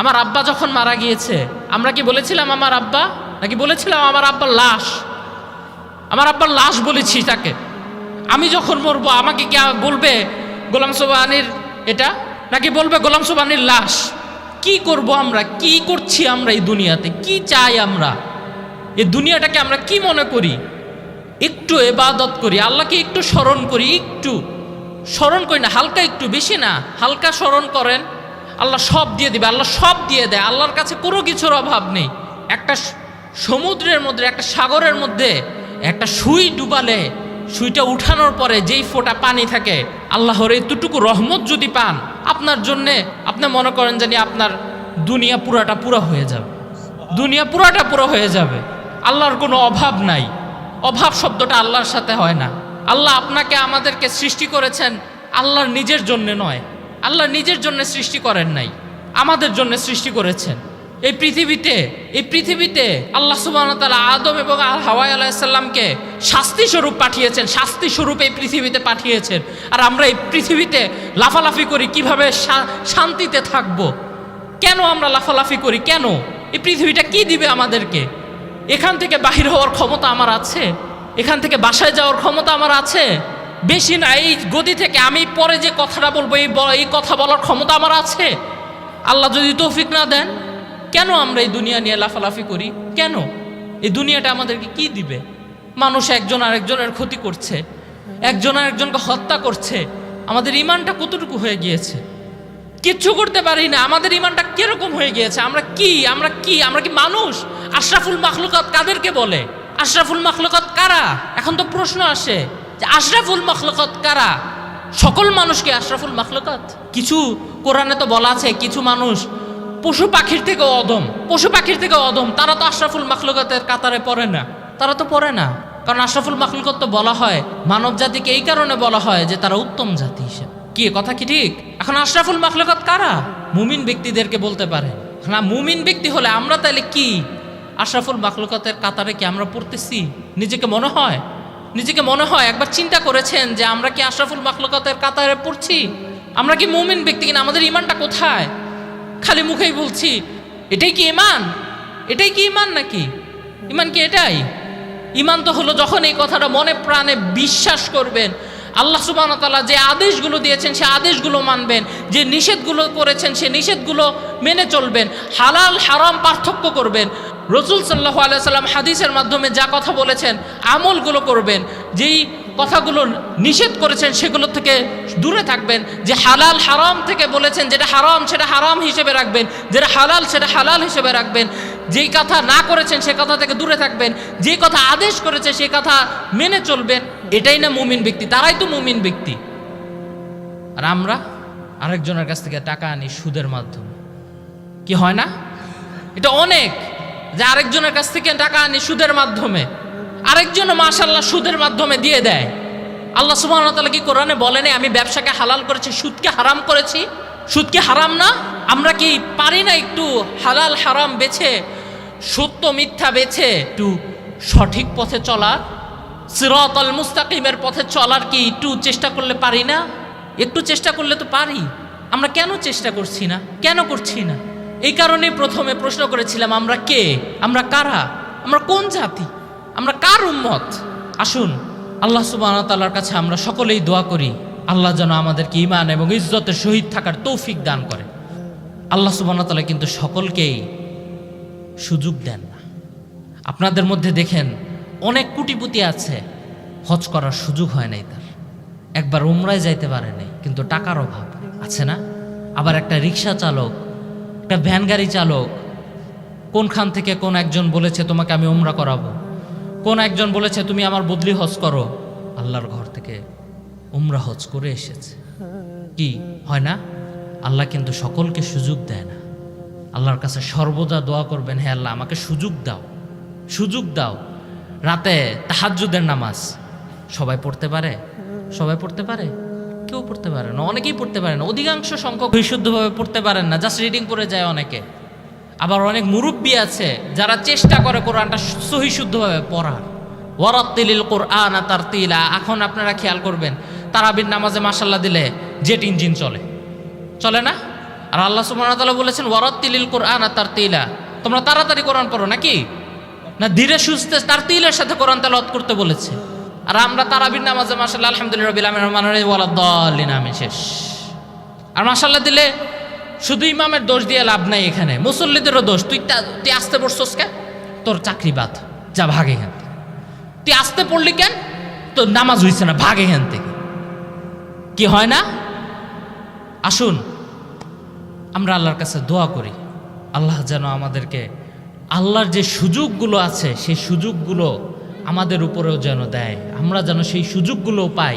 আমার আব্বা যখন মারা গিয়েছে, আমরা কি বলেছিলাম আমার আব্বা? নাকি বলেছিলাম আমার আব্বার লাশ? আমার আব্বার লাশ বলেছি তাকে। আমি যখন মরবো, আমাকে কি বলবে গোলাম সোবানির এটা? নাকি বলবে গোলাম সোবানির লাশ? কি করব আমরা? কি করছি আমরা এই দুনিয়াতে? কি চাই আমরা? এই দুনিয়াটাকে আমরা কি মনে করি? একটু এবাদত করি, আল্লাহকে একটু স্মরণ করি, একটু স্মরণ করি না, হালকা একটু বেশি না, হালকা স্মরণ করেন। আল্লাহ সব দিয়ে দিবে, আল্লাহ সব দিয়ে দেয়। আল্লাহর কাছে কোনো কিছুর অভাব নেই। একটা সমুদ্রের মধ্যে, একটা সাগরের মধ্যে একটা সুই ডুবালে, সুইটা উঠানোর পরে যেই ফোঁটা পানি থাকে, আল্লাহর এতটুকু রহমত যদি পান, আপনার জন্যে আপনি মনে করেন জানি আপনার দুনিয়া পুরাটা পুরা হয়ে যাবে। দুনিয়া পুরাটা পুরো হয়ে যাবে। আল্লাহর কোনো অভাব নাই। অভাব শব্দটা আল্লাহর সাথে হয় না। আল্লাহ আপনাকে আমাদেরকে সৃষ্টি করেছেন আল্লাহর নিজের জন্যে নয়। আল্লাহ নিজের জন্য সৃষ্টি করেন নাই, আমাদের জন্য সৃষ্টি করেছেন। এই পৃথিবীতে এই পৃথিবীতে আল্লাহ সুবাহ তাআলা আদম এবং আল হাওয়াই আলাইসাল্লামকে শাস্তি স্বরূপ পাঠিয়েছেন, শাস্তি স্বরূপ এই পৃথিবীতে পাঠিয়েছেন। আর আমরা এই পৃথিবীতে লাফালাফি করি, কীভাবে শান্তিতে থাকব? কেন আমরা লাফালাফি করি? কেন? এই পৃথিবীটা কি দিবে আমাদেরকে? এখান থেকে বাহির হওয়ার ক্ষমতা আমার আছে? এখান থেকে বাসায় যাওয়ার ক্ষমতা আমার আছে? বেশি না, এই গদি থেকে আমি পরে যে কথাটা বলব, এই এই কথা বলার ক্ষমতা আমার আছে। আল্লাহ যদি তৌফিক না দেন, কেন আমরা এই দুনিয়া নিয়ে লাফালাফি করি? কেন? এই দুনিয়াটা আমাদেরকে কি দিবে? মানুষ একজন আরেকজনের ক্ষতি করছে, একজন আরেকজনকে হত্যা করছে। আমাদের ইমানটা কতটুকু হয়ে গিয়েছে? কিচ্ছু করতে পারি না, আমাদের ইমানটা কীরকম হয়ে গিয়েছে? আমরা কি? আমরা কি? আমরা কি মানুষ? আশরাফুল মাখলুকাত কাদেরকে বলে? আশরাফুল মাখলুকাত কারা? এখন তো প্রশ্ন আসে। যে আশরাফুল মাখলুকাত কারা? সকল মানুষকে আশরাফুল মাখলুকাত? কিছু কোরআনে তো বলা আছে, কিছু মানুষ পশু পাখির থেকে অদম পশু পাখির থেকে অদম তারা তো আশরাফুল মাখলুকাতের কাতারে পড়ে না। তারা তো পড়ে না, কারণ আশরাফুল মাখলুকাত তো বলা হয়, মানব জাতিকে এই কারণে বলা হয় যে তারা উত্তম জাতি হিসেবে। কি কথা কি ঠিক? এখন আশরাফুল মাখলুকাত কারা? মুমিন ব্যক্তিদেরকে বলতে পারে। না, মুমিন ব্যক্তি হলে আমরা তাহলে কি? আশরাফুল মাখলুকাতের কাতারে কি আমরা পড়তেছি? নিজেকে মনে হয়? নিজেকে মনে হয় একবার চিন্তা করেছেন যে আমরা কি আশরাফুল মাখলুকাতের কাতারে পড়ছি? আমরা কি মুমিন ব্যক্তি কিনা? আমাদের ইমানটা কোথায়? খালি মুখেই বলছি, এটাই কি ইমান এটাই কি ইমান নাকি? ইমান কি এটাই? ইমান তো হলো যখন এই কথাটা মনে প্রাণে বিশ্বাস করবেন। আল্লাহ সুবাহ তাআলা যে আদেশগুলো দিয়েছেন, সে আদেশগুলো মানবেন। যে নিষেধগুলো করেছেন, সে নিষেধগুলো মেনে চলবেন। হালাল, হারাম পার্থক্য করবেন। রসুল সাল্লাহ আলাইসাল্লাম হাদিসের মাধ্যমে যা কথা বলেছেন, আমলগুলো করবেন, যেই কথাগুলো নিষেধ করেছেন সেগুলো থেকে দূরে থাকবেন, যে হালাল হারাম থেকে বলেছেন যেটা হারাম সেটা হারাম হিসেবে রাখবেন, যেটা হালাল সেটা হালাল হিসেবে রাখবেন, যেই কথা না করেছেন সে কথা থেকে দূরে থাকবেন, যে কথা আদেশ করেছে সে কথা মেনে চলবেন, এটাই না মুমিন ব্যক্তি, তারাই তো মুমিন ব্যক্তি। আর আমরা আরেকজনের কাছ থেকে টাকা আনি সুদের মাধ্যমে। কি হয় না? এটা অনেক। যে আরেকজনের কাছ থেকে টাকা আনি সুদের মাধ্যমে, আরেকজন মাশাল্লাহ সুদের মাধ্যমে দিয়ে দেয়। আল্লাহ সুবহান তাআলা কি কোরআনে বলেনি আমি ব্যবসাকে হালাল করেছি, সুদকে হারাম করেছি? সুদকে হারাম না? আমরা কি পারি না একটু হালাল হারাম বেছে, সত্য মিথ্যা বেছে, একটু সঠিক পথে চলার? সিরাত আল মুস্তাকিমের পথে চলার কি একটু চেষ্টা করলে পারি না? একটু চেষ্টা করলে তো পারি। আমরা কেন চেষ্টা করছি না? কেন করছি না? এই কারণে প্রথমে প্রশ্ন করেছিলাম, আমরা কে? আমরা কারা? আমরা কোন জাতি? আমরা কার উম্মত? আসুন, আল্লাহ সুবাহ তাল্লার কাছে আমরা সকলেই দোয়া করি, আল্লাহ যেন আমাদেরকে ইমান এবং ইজ্জতের শহীদ থাকার তৌফিক দান করে। আল্লাহ সুবাহ তাল্লাহ কিন্তু সকলকেই সুযোগ দেন না। আপনাদের মধ্যে দেখেন, অনেক কুটিপুতি আছে, হজ করার সুযোগ হয় নাই তার। একবার উমরায় যাইতে পারে নাই, কিন্তু টাকার অভাব আছে না? আবার একটা রিক্সা চালক একটা ভ্যান গাড়ি চালক। কোনখান থেকে কোন একজন বলেছে, তোমাকে আমি উমরা করাবো কোন একজন বলেছে, তুমি আমার বদলি হজ করো আল্লাহর ঘর থেকে উমরা হজ করে এসেছে। কি, হয় না? আল্লাহ কিন্তু সকলকে সুযোগ দেয় না। আল্লাহর কাছে সর্বদা দোয়া করবেন হ্যাঁ আল্লাহ, আমাকে সুযোগ দাও। সুযোগ দাও। রাতে তাহাজ্জুদের নামাজ সবাই পড়তে পারে? সবাই পড়তে পারে? কেউ পড়তে পারে না, অনেকেই পড়তে পারে না। অধিকাংশ সংখ্যক বিশুদ্ধভাবে পড়তে পারেন না জাস্ট রিডিং করে যায় অনেকে। আবার অনেক মুরব্বী আছে যারা চেষ্টা করে কোরআনটা সহি শুদ্ধভাবে পড়ার। ওয়ারাত্তিলিল কোরআন তার তিলা এখন আপনারা খেয়াল করবেন, তারাবির নামাজে মাসাল্লাহ দিলে জেট ইঞ্জিন চলে। চলে না? আর আল্লাহ সুবহানাহু বলেছেন, ওয়ারাত্তিলিল কোরআন তার তিলা তোমরা তাড়াতাড়ি কোরআন পড়ো নাকি? না ধীরে সুস্থে তার তিলের সাথে কোরআন তেলাওয়াত করতে বলেছে। আর আমরা তারাবির নামাজে মাশাআল্লাহ, আলহামদুলিল্লাহ রাব্বিল আলামিন রহমানির দাল্লিন আমিন শেষ। আর মাশাআল্লাহ দিলে শুধু ইমামের দোষ দিয়ে লাভ নাই এখানে, মুসল্লিদেরও দোষ। তুই তুই আসতে পড়ছস কে তোর চাকরি বাদ, যা ভাগে এখান থেকে। তুই আসতে পড়লি কেন? তোর নামাজ হইছে না, ভাগে এখান থেকে। কি হয় না? আসুন, আমরা আল্লাহর কাছে দোয়া করি। আল্লাহ যেন আমাদেরকে আল্লাহর যে সুযোগগুলো আছে, সেই সুযোগগুলো আমাদের উপরেও যেন দেয়। আমরা যেন সেই সুযোগগুলো পাই।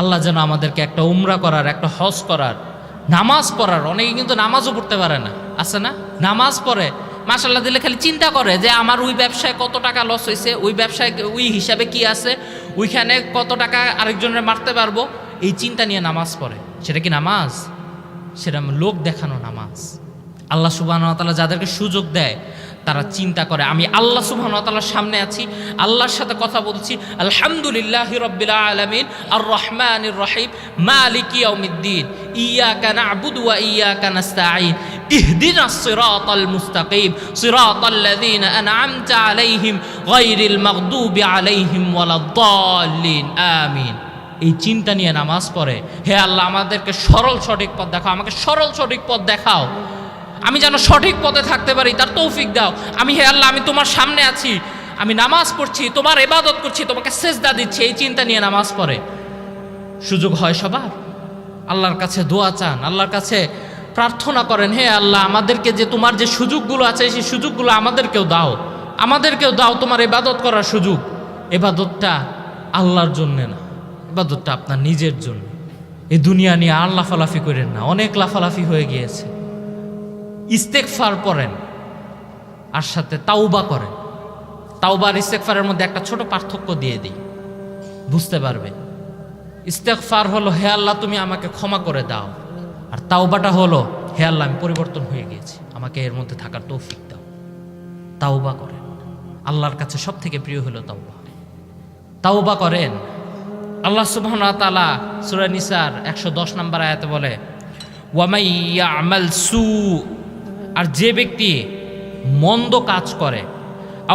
আল্লাহ যেন আমাদেরকে একটা উমরা করার, একটা হজ করার, নামাজ পড়ার। অনেকে কিন্তু নামাজও পড়তে পারে না। আছে না? নামাজ পড়ে। মাসাল্লাহ দিলে খালি চিন্তা করে যে আমার ওই ব্যবসায় কত টাকা লস হয়েছে ওই ব্যবসায় ওই হিসাবে কি আছে, ওইখানে কত টাকা আরেকজনের মারতে পারব। এই চিন্তা নিয়ে নামাজ পড়ে। সেটা কি নামাজ? সেটা লোক দেখানো নামাজ। আল্লাহ সুবাহ তালা যাদেরকে সুযোগ দেয় তারা চিন্তা করে আমি আল্লাহ সুবাহ তালার সামনে আছি আল্লাহর সাথে কথা বলছি আলহামদুলিল্লাহ রব্বিল আলমিন আর রহমান রহিম মালিক ইয়াউমিদ্দিন ইয়া কানা আবুদুয়া ইয়া কানাস্তাইন اهدنا الصراط المستقيم صراط الذين أنعمت عليهم غير المغضوب عليهم ولا الضالين آمين এই চিন্তা নিয়ে নামাজ পড়ে হে আল্লাহ আমাদেরকে সরল সঠিক পথ দেখাও আমাকে সরল সঠিক পথ দেখাও আমি যেন সঠিক পথে থাকতে পারি, তার তৌফিক দাও। আমি হে আল্লাহ, আমি তোমার সামনে আছি। আমি নামাজ পড়ছি, তোমার এবাদত করছি, তোমাকে সেজদা দিচ্ছি, এই চিন্তা নিয়ে নামাজ পড়ে। সুযোগ হয় সবার। আল্লাহর কাছে দোয়া চান, আল্লাহর কাছে প্রার্থনা করেন, হে আল্লাহ, আমাদেরকে যে তোমার যে সুযোগগুলো আছে, সেই সুযোগগুলো আমাদেরকেও দাও। আমাদেরকেও দাও তোমার এবাদত করার সুযোগ। এবাদতটা আল্লাহর জন্যে না এবাদতটা আপনার নিজের জন্য। এই দুনিয়া নিয়ে আর লাফালাফি করেন না। অনেক লাফালাফি হয়ে গিয়েছে। ইস্তেকফার করেন আর সাথে তাওবা করেন। তাওবা আর ইস্তেকফারের মধ্যে একটা ছোট পার্থক্য দিয়ে দিই। বুঝতে পারবে? ইস্তেকফার হলো, হে আল্লাহ, তুমি আমাকে ক্ষমা করে দাও। আর তাওবাটা হলো, হে আল্লাহ, আমি পরিবর্তন হয়ে গিয়েছি। আমাকে এর মধ্যে থাকার তৌফিক দাও। তাওবা করেন। আল্লাহর কাছে সব থেকে প্রিয় হলো তাওবা। তাওবা করেন। আল্লাহ সুবহান তালা সুরা নিসার একশো দশ নম্বর আয়াতে বলে ওয়ামাইয়া আমাল সু আর যে ব্যক্তি মন্দ কাজ করে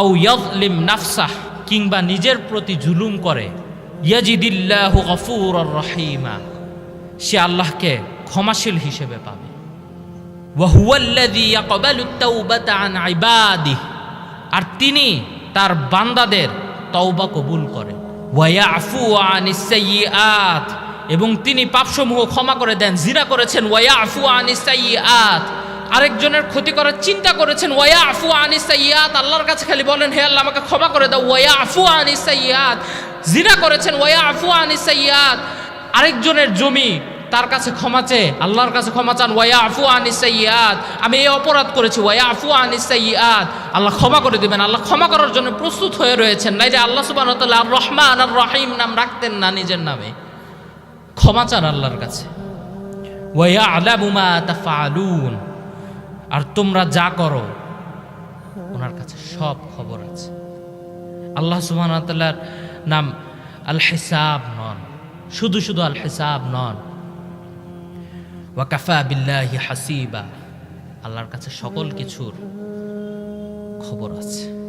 আউ ইয়াজলিম নাফসাহ কিংবা নিজের প্রতি জুলুম করে, ইয়াজিদিল্লাহু গফুর রহিমা, সে আল্লাহকে ক্ষমাশীল হিসেবে পাবে। আর তিনি তার বান্দাদের তওবা কবুল আনিস সাইয়্যাত, এবং তিনি পাপসমূহ ক্ষমা করে দেন জিরা করেছেন। ওয়াইয়াফু আনিস সাইয়্যাত আরেকজনের ক্ষতি করার চিন্তা করেছেন ওয়া আফু আনিস সাইয়াত আল্লাহর কাছে খালি বলেন, হে আল্লাহ, আমাকে ক্ষমা করে দাও। ওয়া আফু আনিস সাইয়াত জিনা করেছেন ওয়া আফু আনিস সাইয়াত আরেকজনের জমি তার কাছে ক্ষমা চেয়ে, আল্লাহর কাছে ক্ষমা চান ওয়া আফু আনিস সাইয়াত আমি এই অপরাধ করেছি ওয়া আফু আনিস সাইয়াত আল্লাহ ক্ষমা করে দিবেন। আল্লাহ ক্ষমা করার জন্য প্রস্তুত হয়ে রয়েছেন, নাই যে আল্লাহ ওয়া আর রহমান আর রহিম নাম রাখতেন না নিজের নামে। ক্ষমা চান আল্লাহর কাছে। ওয়া আলামু মা তাফআলুন আর তোমরা যা করো, ওনার কাছে সব খবর আছে। আল্লাহ সুবাহর নাম আল হিসাব নন, শুধু শুধু আল হিসাব নন ওয়াকাফা বিল্লাহি হাসিবা, আল্লাহর কাছে সকল কিছুর খবর আছে।